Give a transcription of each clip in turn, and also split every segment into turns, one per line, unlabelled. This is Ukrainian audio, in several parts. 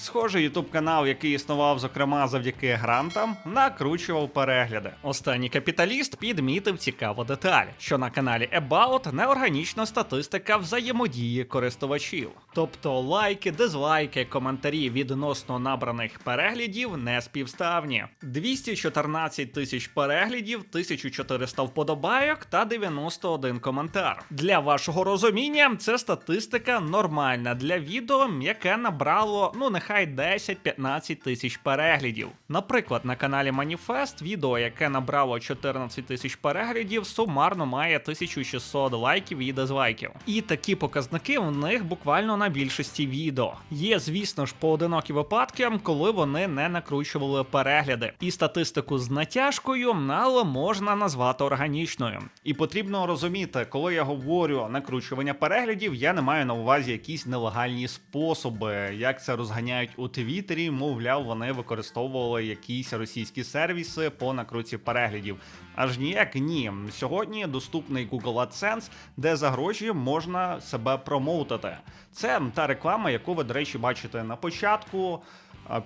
Схоже, ютуб канал, який існував зокрема завдяки грантам, накручував перегляди. Останній капіталіст підмітив цікаву деталь, що на каналі About неорганічна статистика взаємодії користувачів. Тобто лайки, дизлайки, коментарі відносно набраних переглядів не співставні. 214 тисяч переглядів, 1400 вподобайок та 91 коментар. Для вашого розуміння, це статистика нормальна для відео, яке набрало, ну нехай 10-15 тисяч переглядів. Наприклад, на каналі Маніфест відео, яке набрало 14 тисяч переглядів, сумарно має 1600 лайків і дизлайків. І такі показники в них буквально на більшості відео. Є, звісно ж, поодинокі випадки, коли вони не накручували перегляди. І статистику з натяжкою, але можна назвати органічною. І потрібно розуміти, коли я говорю накручування переглядів, я не маю на увазі якісь нелегальні способи, як це розганяють у Твіттері, мовляв, вони використовували якісь російські сервіси по накрутці переглядів. Аж ніяк ні. Сьогодні доступний Google AdSense, де за гроші можна себе промоутити. Це та реклама, яку ви, до речі, бачите на початку,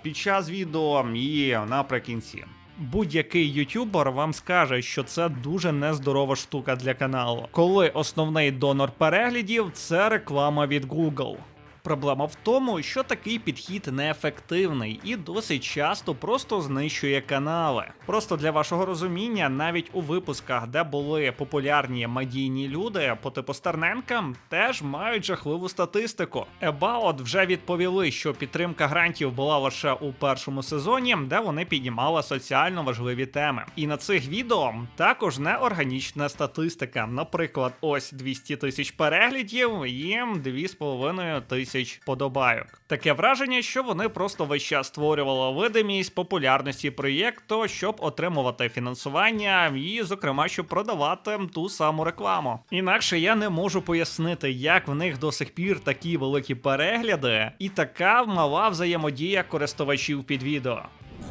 під час відео і наприкінці. Будь-який ютубер вам скаже, що це дуже нездорова штука для каналу, коли основний донор переглядів це реклама від Google. Проблема в тому, що такий підхід неефективний і досить часто просто знищує канали. Просто для вашого розуміння, навіть у випусках, де були популярні медійні люди по типу Стерненка, теж мають жахливу статистику. About вже відповіли, що підтримка грантів була лише у першому сезоні, де вони піднімали соціально важливі теми. І на цих відео також неорганічна статистика. Наприклад, ось 200 тисяч переглядів і 2,5 тисяч подобайок. Таке враження, що вони просто весь час створювали видимість популярності проєкту, щоб отримувати фінансування і, зокрема, щоб продавати ту саму рекламу. Інакше я не можу пояснити, як в них до сих пір такі великі перегляди і така мала взаємодія користувачів під відео.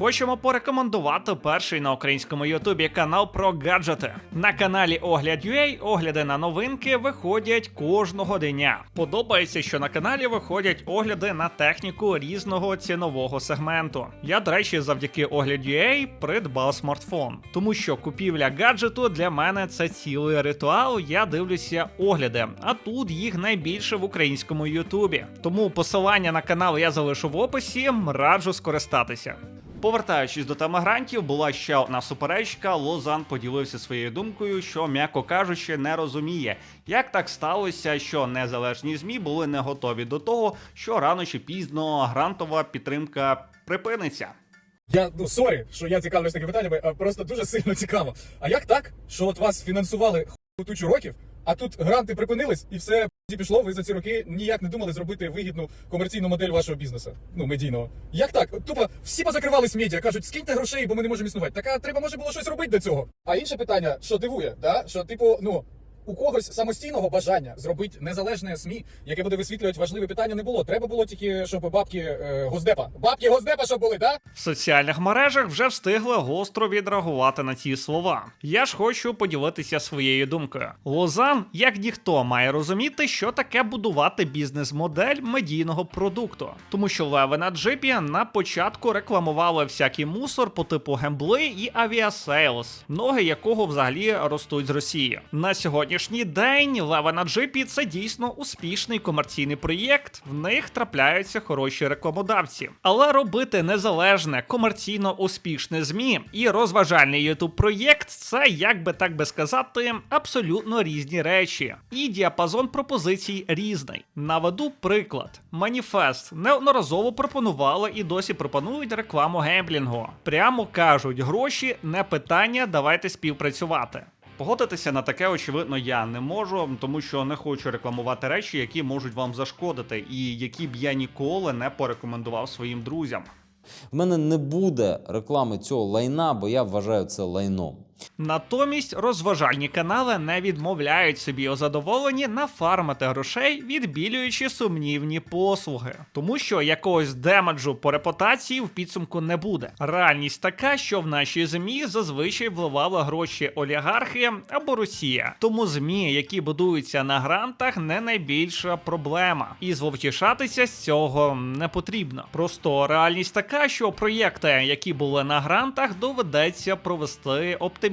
Хочемо порекомендувати перший на українському Ютубі канал про гаджети. На каналі Огляд.ua огляди на новинки виходять кожного дня. Подобається, що на каналі виходять огляди на техніку різного цінового сегменту. Я, до речі, завдяки Огляд.ua придбав смартфон, тому що купівля гаджету для мене це цілий ритуал. Я дивлюся огляди, а тут їх найбільше в українському Ютубі. Тому посилання на канал я залишу в описі, раджу скористатися. Повертаючись до теми грантів, була ще одна суперечка. Лозан поділився своєю думкою, що, м'яко кажучи, не розуміє, як так сталося, що незалежні змі були не готові до того, що рано чи пізно грантова підтримка припиниться.
Я ну сорі, що я цікавлюсь такими питаннями, а просто дуже сильно цікаво. А як так, що от вас фінансували тучу років, а тут гранти припинились і все п***ті пішло, ви за ці роки ніяк не думали зробити вигідну комерційну модель вашого бізнесу, ну медійного. Як так? Тупо всі позакривались медіа, кажуть, скиньте грошей, бо ми не можемо існувати. Так а треба може було щось робити до цього. А інше питання, що дивує, да? що типу, ну. У когось самостійного бажання зробити незалежне СМІ, яке буде висвітлювати важливі питання, не було. Треба було тільки, щоб бабки е, госдепа. Бабки госдепа, щоб були, да?
В соціальних мережах вже встигли гостро відреагувати на ці слова. Я ж хочу поділитися своєю думкою. Лозан, як ніхто, має розуміти, що таке будувати бізнес-модель медійного продукту, тому що леви на джипі на початку рекламували всякий мусор по типу гембли і авіасейлс, ноги якого взагалі ростуть з Росії. На сьогоднішній день лева на джипі це дійсно успішний комерційний проєкт. В них трапляються хороші рекламодавці. Але робити незалежне, комерційно успішне ЗМІ і розважальний ютуб проєкт це, як би так би сказати, абсолютно різні речі. І діапазон пропозицій різний. Наведу приклад: Маніфест неодноразово пропонували і досі пропонують рекламу гемблінгу. Прямо кажуть, гроші не питання, давайте співпрацювати. Погодитися на таке, очевидно, я не можу, тому що не хочу рекламувати речі, які можуть вам зашкодити, і які б я ніколи не порекомендував своїм друзям.
В мене не буде реклами цього лайна, бо я вважаю це лайном.
Натомість розважальні канали не відмовляють собі у задоволенні нафармити грошей, відбілюючи сумнівні послуги, тому що якогось демеджу по репутації в підсумку не буде. Реальність така, що в наші змі зазвичай вливали гроші олігархи або Росія. Тому змі, які будуються на грантах, не найбільша проблема, і зловтішатися з цього не потрібно. Просто реальність така, що проєкти, які були на грантах, доведеться провести оптимізацію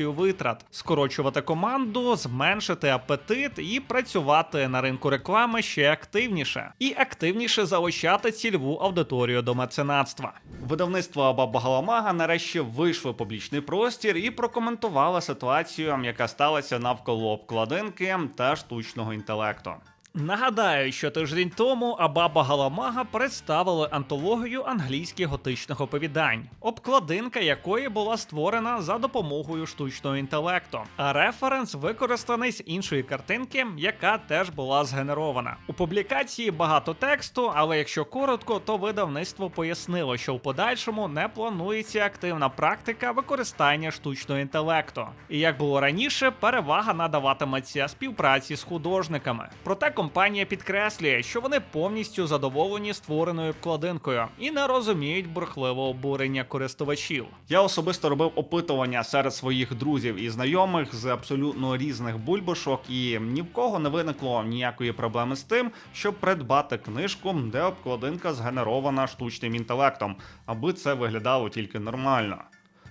витрат, скорочувати команду, зменшити апетит і працювати на ринку реклами ще активніше і активніше залучати цільову аудиторію до меценатства. Видавництво Баба Галамага нарешті вийшло в публічний простір і прокоментувало ситуацію, яка сталася навколо обкладинки та штучного інтелекту. Нагадаю, що тиждень тому Абаба Галамага представили антологію англійських готичних оповідань, обкладинка якої була створена за допомогою штучного інтелекту, а референс використаний з іншої картинки, яка теж була згенерована. У публікації багато тексту, але якщо коротко, то видавництво пояснило, що в подальшому не планується активна практика використання штучного інтелекту. І як було раніше, перевага надаватиметься співпраці з художниками. Проте компанія підкреслює, що вони повністю задоволені створеною обкладинкою і не розуміють бурхливого обурення користувачів. Я особисто робив опитування серед своїх друзів і знайомих з абсолютно різних бульбашок, і ні в кого не виникло ніякої проблеми з тим, щоб придбати книжку, де обкладинка згенерована штучним інтелектом, аби це виглядало тільки нормально.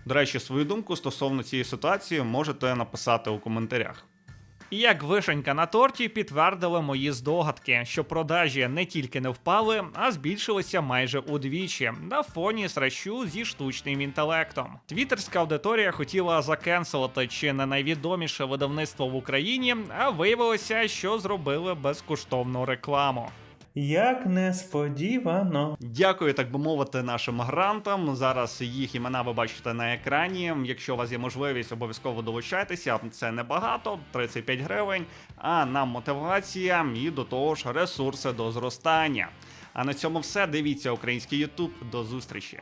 До речі, свою думку стосовно цієї ситуації можете написати у коментарях. І як вишенька на торті підтвердили мої здогадки, що продажі не тільки не впали, а збільшилися майже удвічі на фоні срачу зі штучним інтелектом. Твіттерська аудиторія хотіла закенселити чи не найвідоміше видавництво в Україні, а виявилося, що зробили безкоштовну рекламу.
Як несподівано.
Дякую, так би мовити, нашим грантам. Зараз їх імена ви бачите на екрані. Якщо у вас є можливість, обов'язково долучайтеся. Це небагато, 35 гривень. А нам мотивація і до того ж ресурси до зростання. А на цьому все. Дивіться український Ютуб. До зустрічі.